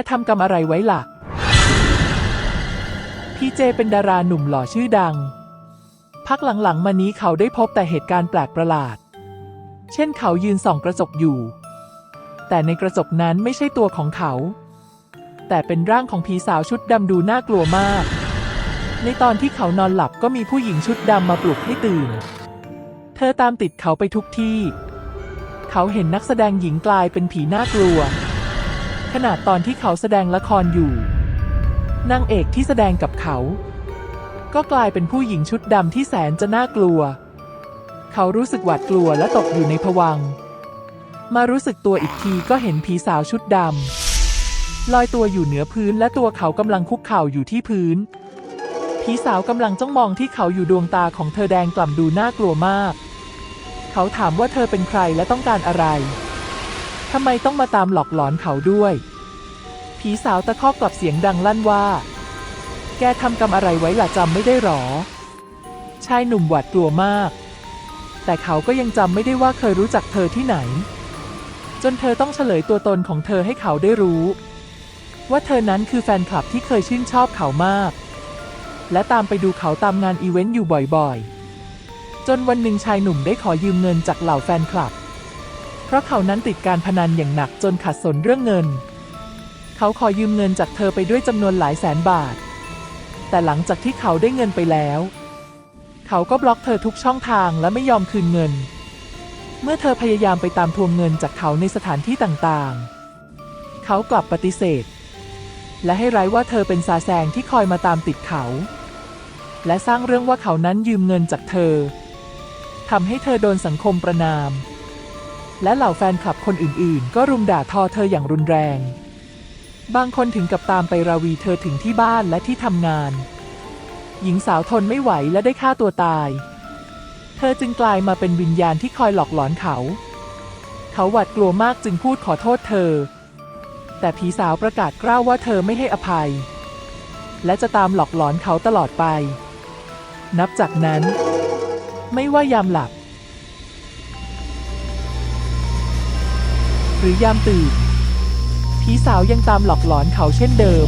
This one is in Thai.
กทำกรรมอะไรไว้ล่ะ พี่เจเป็นดาราหนุ่มหล่อชื่อดัง พักหลังๆ มานี้เขาได้พบแต่เหตุการณ์แปลกประหลาด เช่นเขายืนส่องกระจกอยู่ แต่ในกระจกนั้นไม่ใช่ตัวของเขา แต่เป็นร่างของผีสาวชุดดำดูน่ากลัวมาก ในตอนที่เขานอนหลับก็มีผู้หญิงชุดดำมาปลุกให้ตื่น เธอตามติดเขาไปทุกที่ เขาเห็นนักแสดงหญิงกลายเป็นผีน่ากลัว ขนาดตอนที่เขาแสดงละครอยู่นางเอกที่แสดงกับเขา ก็กลายเป็นผู้หญิงชุดดำที่แสนจะน่ากลัว เขารู้สึกหวาดกลัวและตกอยู่ในภวัง มารู้สึกตัวอีกทีก็เห็นผีสาวชุดดำลอยตัวอยู่เหนือพื้นและตัวเขากำลังคุกเข่าอยู่ที่พื้นผีสาวกำลังจ้องมองที่เขาอยู่ดวงตาของเธอแดงกล่ำดูน่ากลัวมาก เขาถามว่าเธอเป็นใครและต้องการอะไร ทำไมต้องมาตามหลอกหลอนเขาด้วย ผีสาวตะคอกกลับเสียงดังลั่นว่า แกทำกรรมอะไรไว้ล่ะจำไม่ได้หรอ ชายหนุ่มหวาดกลัวมาก แต่เขาก็ยังจำไม่ได้ว่าเคยรู้จักเธอที่ไหน จนเธอต้องเฉลยตัวตนของเธอให้เขาได้รู้ ว่าเธอนั้นคือแฟนคลับที่เคยชื่นชอบเขามาก และตามไปดูเขาตามงานอีเวนต์อยู่บ่อยๆ จนวันหนึ่งชายหนุ่มได้ขอยืมเงินจากเหล่าแฟนคลับ ราะเขานั้นติดการพนันอย่างหนักจนขัดสนเรื่องเงิน เขาขอยืมเงินจากเธอไปด้วยจำนวนหลายแสนบาท แต่หลังจากที่เขาได้เงินไปแล้ว เขาก็บล็อกเธอทุกช่องทางและไม่ยอมคืนเงิน เมื่อเธอพยายามไปตามทวงเงินจากเขาในสถานที่ต่างๆ เขากลับปฏิเสธ และให้ร้ายว่าเธอเป็นซาแซงที่คอยมาตามติดเขา และสร้างเรื่องว่าเขานั้นยืมเงินจากเธอทำให้เธอโดนสังคมประนาม และเหล่าแฟนคลับคนอื่นๆ ก็รุมด่าทอเธออย่างรุนแรง บางคนถึงกับตามไปราวีเธอถึงที่บ้านและที่ทำงาน หญิงสาวทนไม่ไหวและได้ฆ่าตัวตาย เธอจึงกลายมาเป็นวิญญาณที่คอยหลอกหลอนเขา เขาหวาดกลัวมากจึงพูดขอโทษเธอ แต่ผีสาวประกาศกล้าวว่าเธอไม่ให้อภัย และจะตามหลอกหลอนเขาตลอดไป นับจากนั้น ไม่ว่ายามหลับ หรือยามตื่น ผีสาวยังตามหลอกหลอนเขาเช่นเดิม